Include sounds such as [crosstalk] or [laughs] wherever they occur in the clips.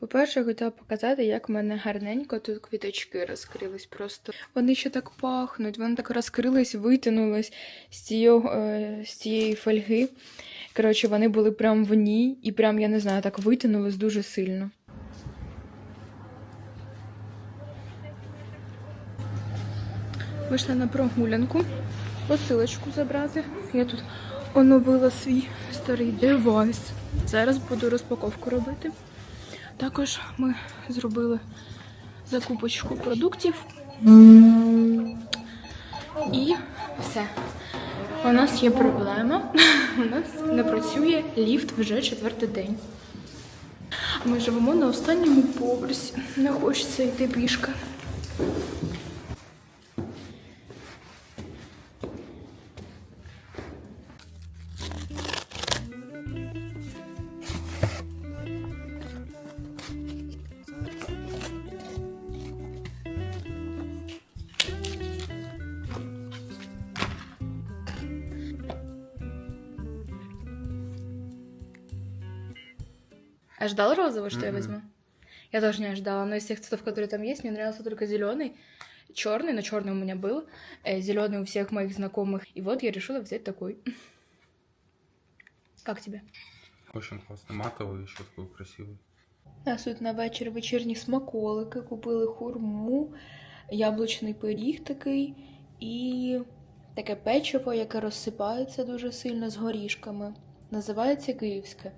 По-перше, хотіла показати, як в мене гарненько тут квіточки розкрились. Просто вони ще так пахнуть, вони так розкрились, витягнулись з цієї, е, з цієї фольги. Коротше, вони були прям в ній, і прям, я не знаю, так витягнулись дуже сильно. Вийшла на прогулянку, посилочку забрати. Я тут оновила свій старий девайс. Зараз буду розпаковку робити. Також ми зробили закупочку продуктів. І все. У нас є проблема. [laughs] У нас не працює ліфт вже четвертий день. Ми живемо на останньому поверсі. Не хочеться йти пішки. Ожидал розовый, что я Мгм. возьму? Я тоже не ожидала, но из тех цветов, которые там есть, мне нравился только зеленый, черный, но черный у меня был, зеленый у всех моих знакомых. И вот я решила взять такой. [laughs] Как тебе? Очень классно. Матовый, еще такой красивый. У нас тут на вечір вечірні смаколики, купили хурму, яблучний пиріг такий і таке печиво, яке розсипається дуже сильно з горішками. Називається київське.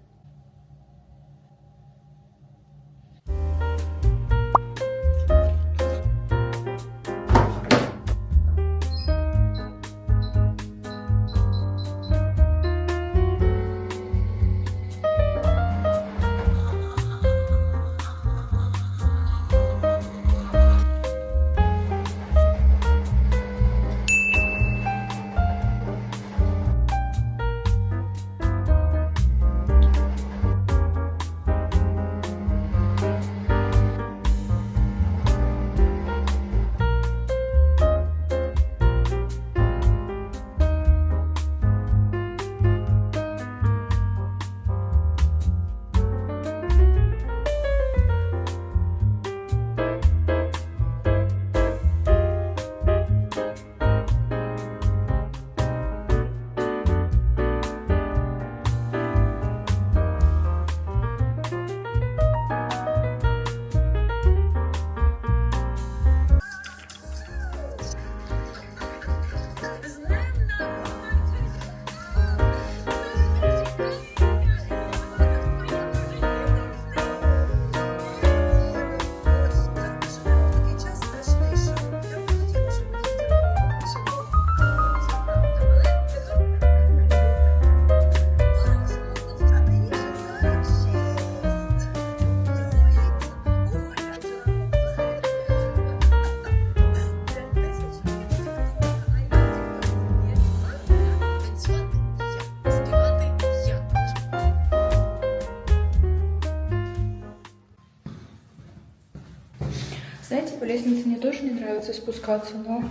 Нравится спускаться, но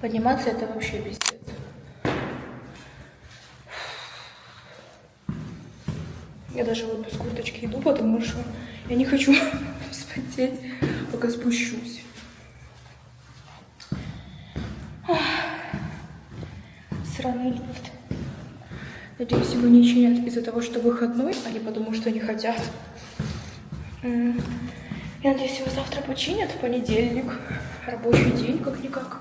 подниматься это вообще пиздец. Я даже вот без курточки иду, потому что я не хочу [laughs] вспотеть, пока спущусь. Сраный лифт. Надеюсь, его не чинят из-за того, что выходной, а не потому, что не хотят. Я надеюсь, его завтра починят в понедельник. Рабочий день, как-никак.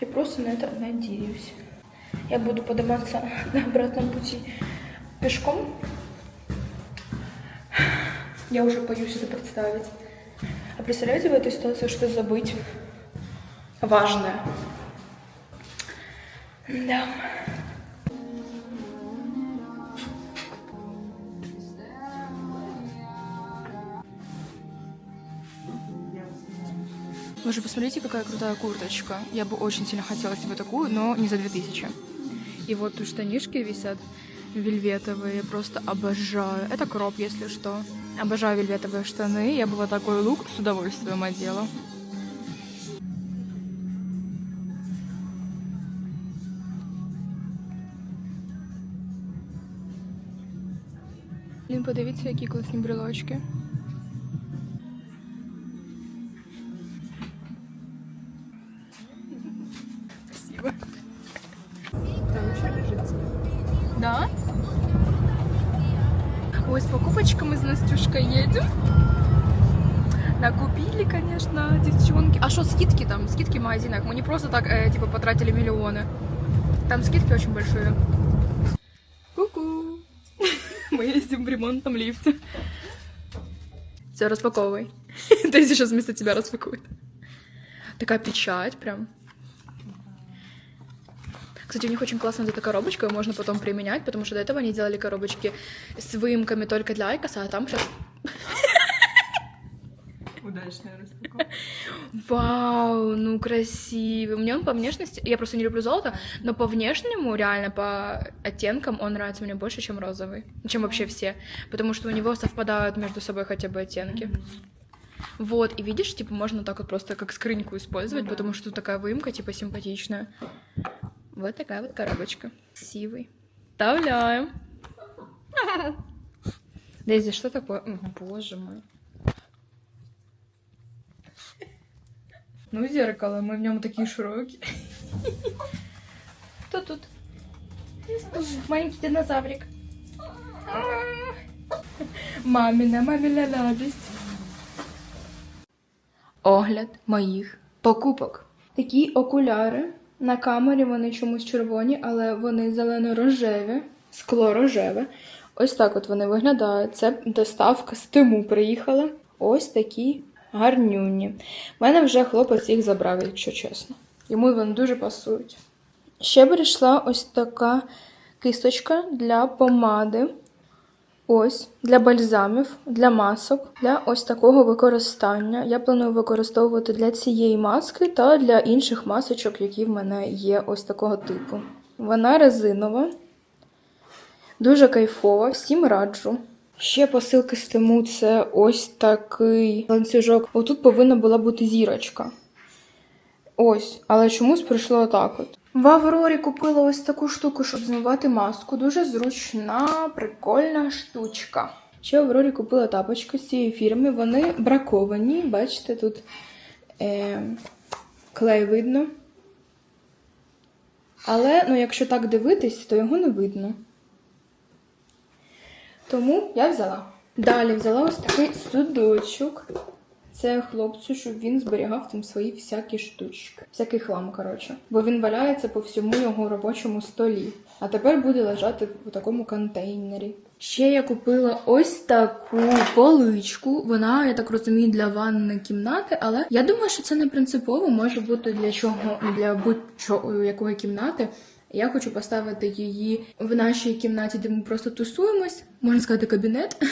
Я просто на это надеюсь. Я буду подниматься [laughs] на обратном пути пешком. Я уже боюсь это представить. А представляете в этой ситуации, что забыть важное? Да. Вы же посмотрите, какая крутая курточка. Я бы очень сильно хотела себе такую, но не за 2000. И вот тут штанишки висят вельветовые, я просто обожаю. Это кроп, если что. Обожаю вельветовые штаны, я бы вот такой лук с удовольствием одела. Блін, подивіться, які класні брелочки. Что скидки там? Скидки в магазинах. Мы не просто так, э, типа, потратили миллионы. Там скидки очень большие. Ку-ку. [laughs] Мы ездим в ремонтном лифте. Все, распаковывай. [laughs] Дейзи сейчас вместо тебя распакует. Такая печать прям. Кстати, у них очень классная вот эта коробочка, ее можно потом применять, потому что до этого они делали коробочки с выемками только для Айкоса, а там сейчас... Вау, ну красивый. Мне он по внешности... Я просто не люблю золото, но по внешнему, реально, по оттенкам он нравится мне больше, чем розовый. Чем вообще все. Потому что у него совпадают между собой хотя бы оттенки. Вот, и видишь, типа, можно так вот просто как скрыньку использовать, Ну да. потому что тут такая выемка, типа, симпатичная. Вот такая вот коробочка. Красивый. Вставляем. [laughs] Дейзи, что такое? М, Боже мой. Ну, зеркало, мы в нем такие широкие. Кто тут? Маленький динозаврик. Мамина, мамина радость. Огляд моїх покупок. Такі окуляри. На камері вони чомусь червоні, але вони зелено-рожеві, скло рожеве. Ось так от вони виглядають. Це доставка з Тиму приїхала. Ось такі гарнюні. У мене вже хлопець їх забрав, якщо чесно. Йому вони дуже пасують. Ще прийшла ось така кисточка для помади. Ось для бальзамів, для масок, для ось такого використання. Я планую використовувати для цієї маски та для інших масочок, які в мене є ось такого типу. Вона резинова, дуже кайфова, всім раджу. Ще посилки з Тему це ось такий ланцюжок. Отут повинна була бути зірочка. Ось, але чомусь прийшло отак от. В Аврорі купила ось таку штуку, щоб змивати маску. Дуже зручна, прикольна штучка. Ще в Аврорі купила тапочки з цієї фірми. Вони браковані. Бачите, тут е, клей видно. Але ну, якщо так дивитись, то його не видно. Тому я взяла. Далі взяла ось такий судочок. Це хлопцю, щоб він зберігав там свої всякі штучки. Всякий хлам, коротше. Бо він валяється по всьому його робочому столі. А тепер буде лежати в такому контейнері. Ще я купила ось таку поличку. Вона, я так розумію, для ванної кімнати, але я думаю, що це не принципово може бути для чого для будь-чого якої кімнати. Я хочу поставити її в нашій кімнаті, де ми просто тусуємось, можна сказати, кабінет. [laughs]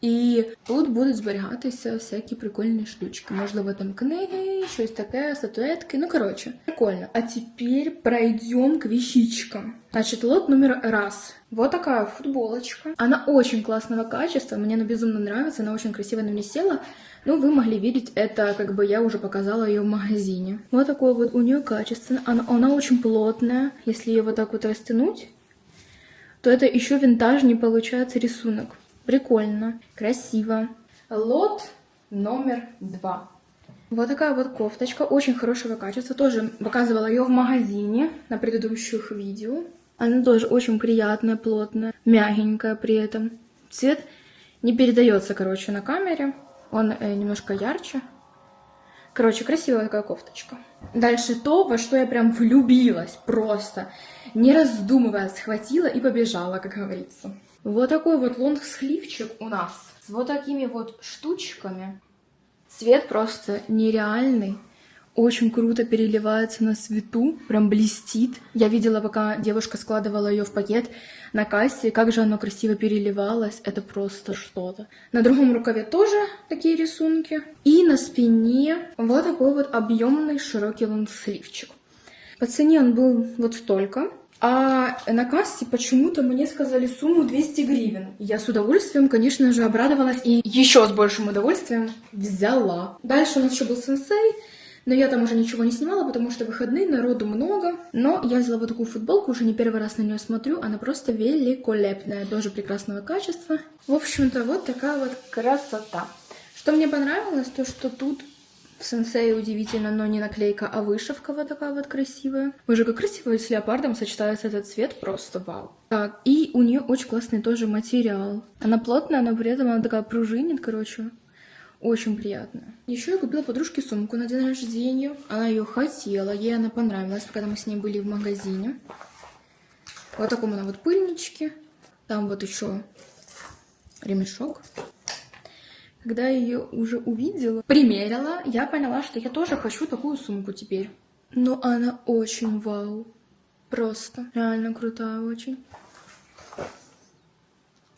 І тут будуть зберігатися всякі прикольні штучки. Можливо, там книги, щось таке, статуетки. Ну, короче, прикольно. А теперь пройдем к вещичкам. Значит, лот номер раз. Вот такая футболочка. Она очень классного качества, мне она безумно нравится, она очень красиво на мне села. Ну, вы могли видеть это, как бы я уже показала ее в магазине. Вот такое вот у нее качество. Она, она очень плотная. Если ее вот так вот растянуть, то это еще винтажный получается рисунок. Прикольно, красиво. Лот номер два. Вот такая вот кофточка, очень хорошего качества. Тоже показывала ее в магазине на предыдущих видео. Она тоже очень приятная, плотная, мягенькая при этом. Цвет не передается, короче, на камере. Он э, немножко ярче. Короче, красивая такая кофточка. Дальше то, во что я прям влюбилась просто. Не раздумывая, схватила и побежала, как говорится. Вот такой вот лонг-сливчик у нас. С вот такими вот штучками. Цвет просто нереальный. Очень круто переливается на свету, прям блестит. Я видела, пока девушка складывала ее в пакет на кассе, как же оно красиво переливалось. Это просто что-то. На другом рукаве тоже такие рисунки. И на спине вот такой вот объемный широкий лонгсливчик. По цене он был вот столько. А на кассе почему-то мне сказали сумму 200 гривен. Я с удовольствием, конечно же, обрадовалась и еще с большим удовольствием взяла. Дальше у нас еще был сенсей, но я там уже ничего не снимала, потому что выходные, народу много. Но я взяла вот такую футболку, уже не первый раз на нее смотрю, она просто великолепная, тоже прекрасного качества. В общем-то, вот такая вот красота. Что мне понравилось, то что тут В сенсее удивительно, но не наклейка, а вышивка вот такая вот красивая. Боже, как красиво с леопардом сочетается этот цвет, просто вау. Так, и у нее очень классный тоже материал. Она плотная, но при этом она такая пружинит, короче. Очень приятно. Еще я купила подружке сумку на день рождения. Она ее хотела, ей она понравилась, когда мы с ней были в магазине. Вот таком она вот пыльничке. Там вот еще ремешок. Когда я ее уже увидела, примерила, я поняла, что я тоже хочу такую сумку теперь. Но она очень вау. Просто. Реально крутая очень.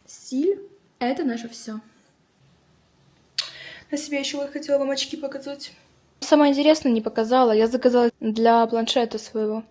Стиль — это наше все. На себе еще вот хотела вам очки показать. Самое интересное не показала. Я заказала для планшета своего.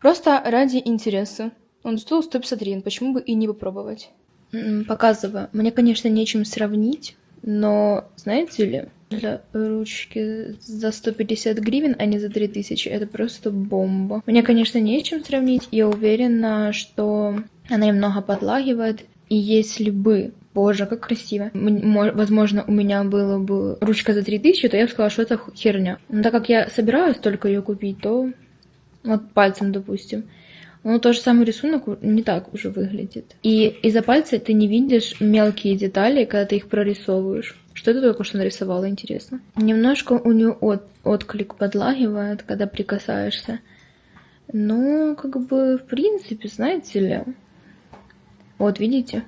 Просто ради интереса. Он стоил 150 гривен, почему бы и не попробовать? М, Показываю. Мне, конечно, нечем сравнить, но, знаете ли, для ручки за 150 гривен, а не за 3000, это просто бомба. Мне, конечно, нечем сравнить. Я уверена, что она немного подлагивает. И если бы Боже, как красиво. Возможно, у меня было бы ручка за 3000, то я бы сказала, что это херня. Но так как я собираюсь только ее купить, то вот пальцем, допустим. Ну, тот же самый рисунок не так уже выглядит. И из-за пальца ты не видишь мелкие детали, когда ты их прорисовываешь. Что ты только что нарисовала, интересно? Немножко у нее от, отклик подлагивает, когда прикасаешься. Ну, как бы, в принципе, знаете ли... Вот, видите?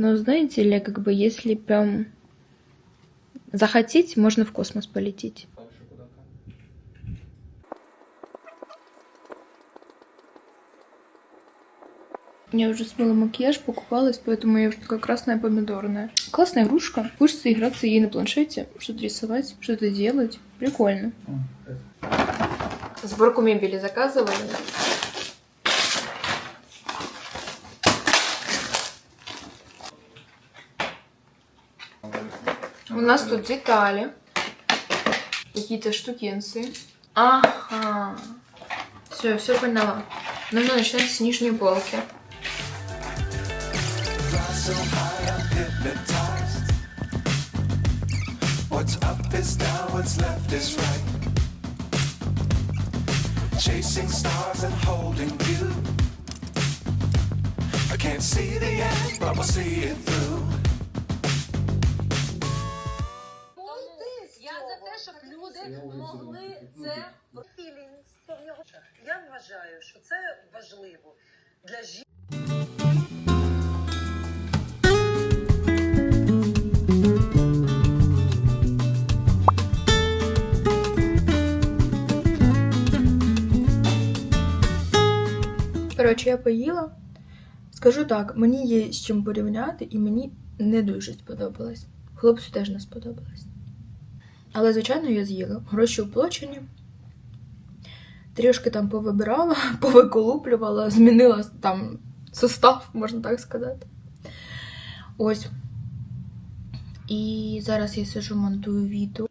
Но знаете ли, как бы, если прям захотеть, можно в космос полететь. Я уже смыла макияж, покупалась, поэтому я уже такая красная помидорная. Классная игрушка. Хочется играться ей на планшете, что-то рисовать, что-то делать. Прикольно. Сборку мебели заказывали. У нас тут детали. Какие-то штукенцы. Ага. Все, все поняла. Нужно начинать с нижней полки. What's up is down, what's left is right. Chasing stars and holding you. I can't see the end, but we'll see it through. Для жінки. Коротше, я поїла. Скажу так, мені є з чим порівняти, і мені не дуже сподобалось. Хлопцю теж не сподобалось. Але, звичайно, я з'їла. Гроші оплачені. Трішки там повибирала, [laughs] повиколуплювала, змінила там состав, можна так сказати. Ось. І зараз я сижу, монтую відео.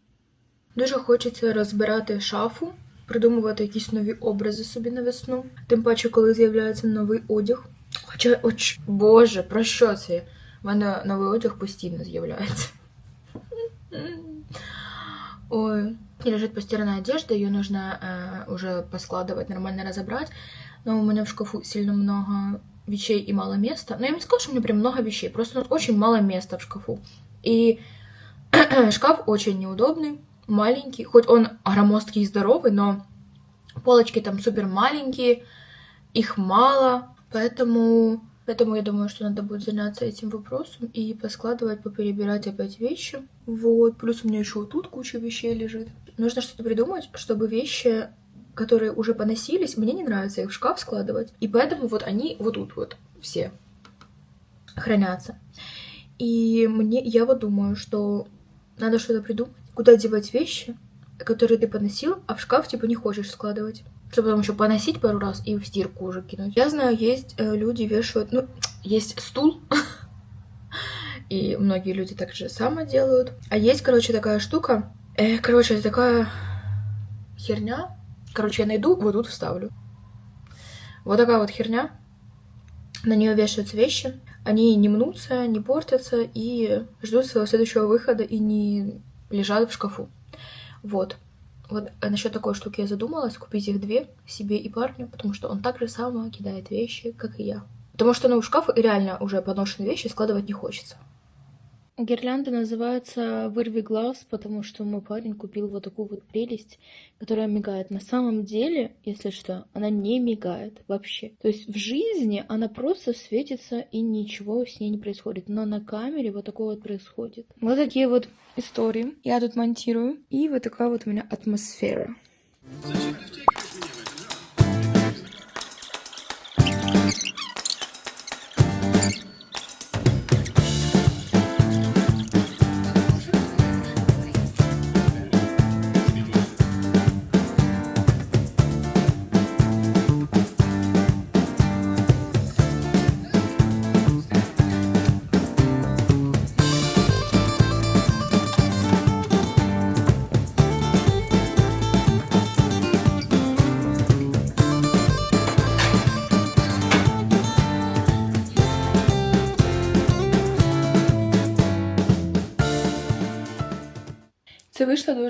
Дуже хочеться розбирати шафу, придумувати якісь нові образи собі на весну. Тим паче, коли з'являється новий одяг. Хоча, оч, боже, про що це? У мене новий одяг постійно з'являється. [laughs] Ой. И лежит постиранная одежда, ее нужно э, уже поскладывать, нормально разобрать. Но у меня в шкафу сильно много вещей и мало места. Но я не скажу, что у меня прям много вещей, просто у нас очень мало места в шкафу. И [clears throat] шкаф очень неудобный, маленький, хоть он громоздкий и здоровый, но полочки там супер маленькие, их мало, поэтому, поэтому я думаю, что надо будет заняться этим вопросом и поскладывать, поперебирать опять вещи. Вот, плюс у меня еще тут куча вещей лежит. Нужно что-то придумать, чтобы вещи, которые уже поносились, мне не нравится их в шкаф складывать, и поэтому вот они вот тут вот все хранятся. И мне, я вот думаю, что надо что-то придумать, куда девать вещи, которые ты поносил, а в шкаф типа не хочешь складывать. Чтобы потом еще поносить пару раз и в стирку уже кинуть. Я знаю, есть э, люди вешают, ну, есть стул, [laughs] и многие люди так же само делают. А есть, короче, такая штука, э, короче, такая херня. Короче, я найду, вот тут вставлю. Вот такая вот херня. На нее вешаются вещи. Они не мнутся, не портятся и ждут своего следующего выхода и не лежат в шкафу. Вот. Вот насчет такой штуки я задумалась, купить их две, себе и парню, потому что он так же само кидает вещи, как и я. Потому что, ну, в шкаф реально уже поношенные вещи складывать не хочется. Гирлянда называется «Вырви глаз», потому что мой парень купил вот такую вот прелесть, которая мигает. На самом деле, если что, она не мигает вообще. То есть в жизни она просто светится и ничего с ней не происходит. Но на камере вот такое вот происходит. Вот такие вот истории я тут монтирую. И вот такая вот у меня атмосфера. Це вийшло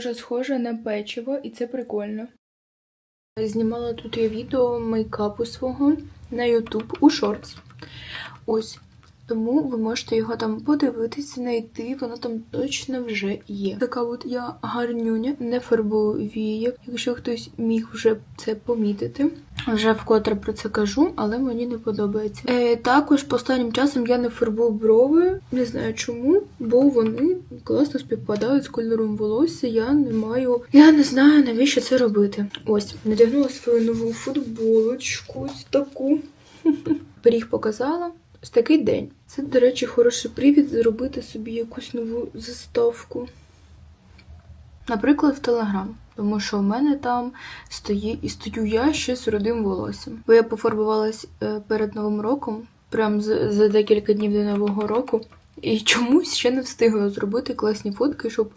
дуже схоже на печиво, і це прикольно. Знімала тут я відео мейкапу свого на YouTube у шортс. Ось. Тому ви можете його там подивитися, знайти, воно там точно вже є. Така от я гарнюня, не фарбую якщо хтось міг вже це помітити. Вже вкотре про це кажу, але мені не подобається. Е, також останнім часом я не фарбую брови, не знаю чому, бо вони класно співпадають з кольором волосся. Я не маю. Я не знаю, навіщо це робити. Ось, надягнула свою нову футболочку, таку. [laughs] Пиріг показала. Ось такий день. Це, до речі, хороший привід зробити собі якусь нову заставку. Наприклад, в Телеграм. Тому що в мене там стоїть і стою я ще з рудим волоссям. Бо я пофарбувалась е, перед Новим роком, прям за декілька днів до Нового року, і чомусь ще не встигла зробити класні фотки, щоб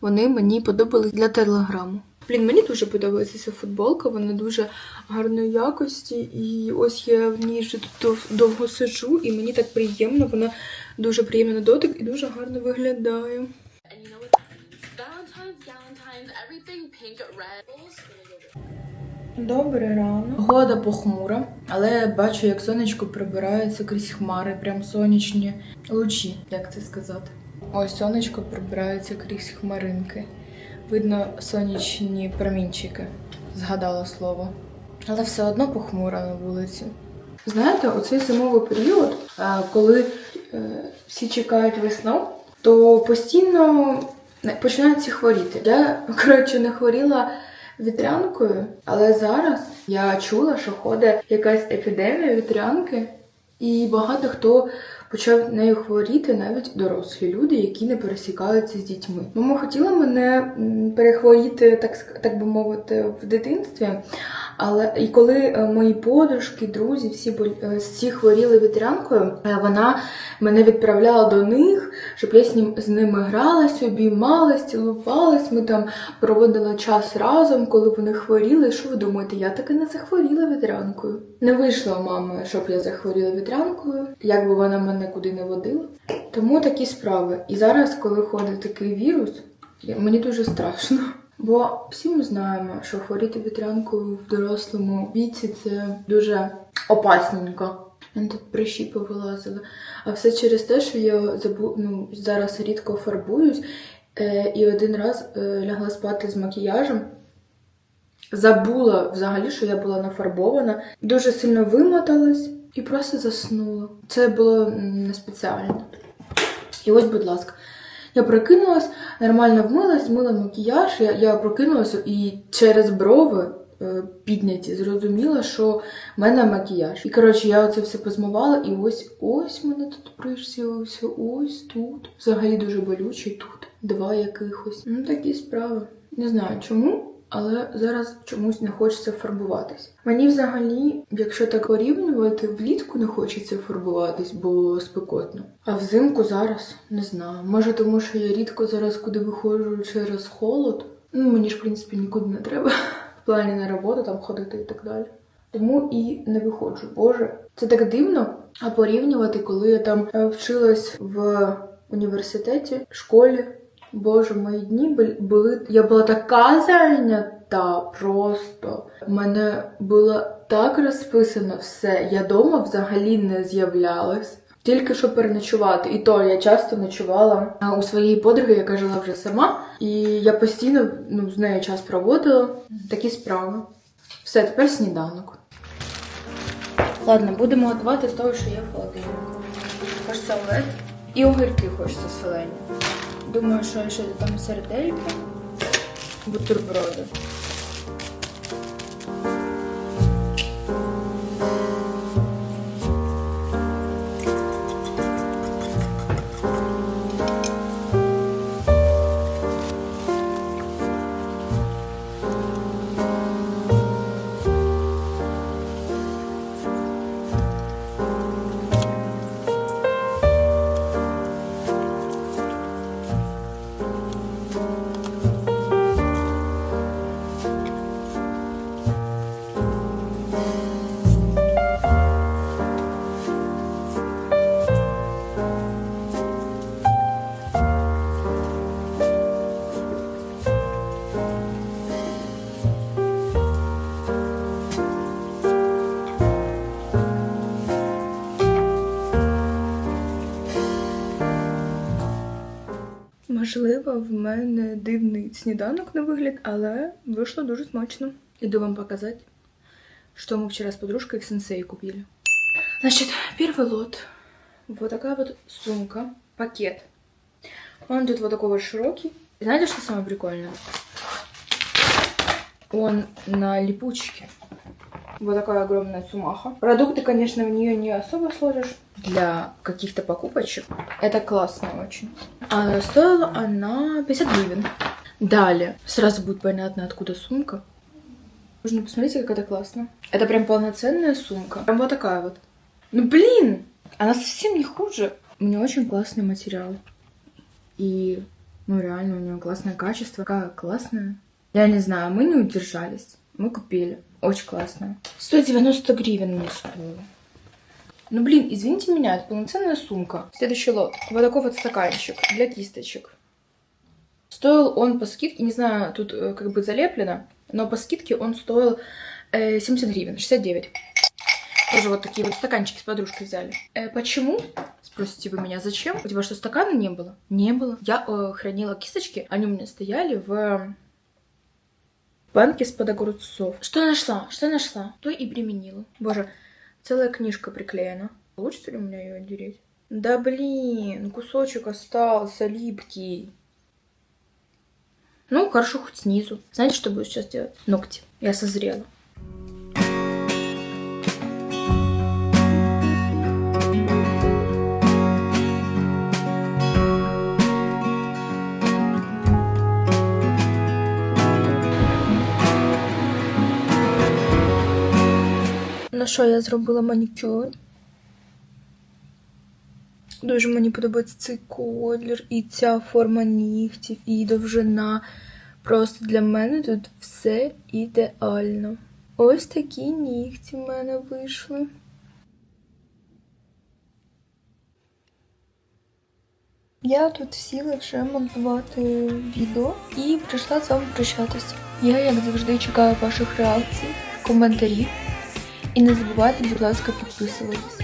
вони мені подобались для телеграму. Блін, мені дуже подобається ця футболка, вона дуже гарної якості, і ось я в ній вже тут дов- довго сиджу, і мені так приємно, вона дуже приємна на дотик і дуже гарно виглядає. Добре рано. Погода похмура, але я бачу, як сонечко прибирається крізь хмари, прям сонячні лучі, як це сказати. Ось сонечко прибирається крізь хмаринки. Видно сонячні промінчики. Згадала слово. Але все одно похмуро на вулиці. Знаєте, у цей зимовий період, е, коли е, всі чекають весну, то постійно починаються хворіти. Я, коротше, не хворіла вітрянкою, але зараз я чула, що ходить якась епідемія вітрянки, і багато хто почав нею хворіти, навіть дорослі люди, які не пересікаються з дітьми. Мама хотіла мене перехворіти, так, так би мовити, в дитинстві. Але і коли е, мої подружки, друзі, всі е, всі хворіли вітрянкою, е, вона мене відправляла до них, щоб я з ним з ними гралась, обіймалась, цілувалась. Ми там проводили час разом, коли вони хворіли. Що ви думаєте, я таки не захворіла вітрянкою? Не вийшло мами, щоб я захворіла вітрянкою, як би вона мене куди не водила. Тому такі справи. І зараз, коли ходить такий вірус, мені дуже страшно. Бо всі ми знаємо, що хворіти вітрянкою в дорослому віці це дуже опасненько. Мене тут прищі повилазили. А все через те, що я забу... ну, зараз рідко фарбуюсь, е, і один раз е, лягла спати з макіяжем. Забула взагалі, що я була нафарбована, дуже сильно вимоталась і просто заснула. Це було не спеціально. І ось, будь ласка, я прокинулась, нормально вмилась, змила макіяж. Я, я прокинулася і через брови е, підняті зрозуміла, що в мене макіяж. І коротше, я оце все позмивала, і ось ось мене тут приш з'явився, ось тут. Взагалі дуже болючий тут. Два якихось. Ну такі справи. Не знаю чому. Але зараз чомусь не хочеться фарбуватись. Мені взагалі, якщо так порівнювати, влітку не хочеться фарбуватись, бо спекотно. А взимку зараз не знаю. Може, тому що я рідко зараз куди виходжу через холод. Ну, мені ж, в принципі, нікуди не треба. В плані на роботу там ходити і так далі. Тому і не виходжу. Боже, це так дивно. А порівнювати, коли я там е, вчилась в університеті, школі, Боже, мої дні були. Я була така зайнята просто. У мене було так розписано все. Я дома взагалі не з'являлась. Тільки що переночувати. І то я часто ночувала у своєї подруги, яка жила вже сама. І я постійно ну, з нею час проводила. Такі справи. Все, тепер сніданок. Ладно, будемо готувати з того, що є в холодильнику. Хочеться омлет. І огірки хочеться солені. Думаю, що ще там сердельки, бутерброди. Можливо, в мене дивний сніданок на вигляд, але вийшло дуже смачно. Іду вам показати, что мы вчера с подружкой в сенсей купили. Значит, первый лот. Вот такая вот сумка, пакет. Он тут вот такой вот широкий. Знаете, что самое прикольное? Он на липучке. Вот такая огромная сумаха. Продукты, конечно, в нее не особо сложишь. Для каких-то покупочек. Это классно очень. А стоила она 50 гривен. Далее. Сразу будет понятно, откуда сумка. Можно посмотрите, как это классно. Это прям полноценная сумка. Прям вот такая вот. Ну блин! Она совсем не хуже. У нее очень классный материал. И, ну реально, у нее классное качество. Какая классная. Я не знаю, мы не удержались. Мы купили. Очень классная. 190 гривен мне стоило. Ну блин, извините меня, это полноценная сумка. Следующий лот. Вот такой вот стаканчик для кисточек. Стоил он по скидке, не знаю, тут э, как бы залеплено, но по скидке он стоил э, 70 гривен, 69. Тоже вот такие вот стаканчики с подружкой взяли. Э, почему? Спросите вы меня, зачем? У тебя что, стакана не было? Не было. Я э, хранила кисточки, они у меня стояли в банке с-под огурцов. Что нашла? Что нашла? То и применила. Боже, целая книжка приклеена. Получится ли у меня ее отдереть? Да блин, кусочек остался липкий. Ну, хорошо, хоть снизу. Знаете, что буду сейчас делать? Ногти. Я созрела. Що я зробила манікюр? Дуже мені подобається цей колір і ця форма нігтів, і довжина. Просто для мене тут все ідеально. Ось такі нігті в мене вийшли. Я тут сіла вже монтувати відео і прийшла з вами прощатися. Я, як завжди, чекаю ваших реакцій, коментарів. І не забувайте, будь ласка, підписуватись.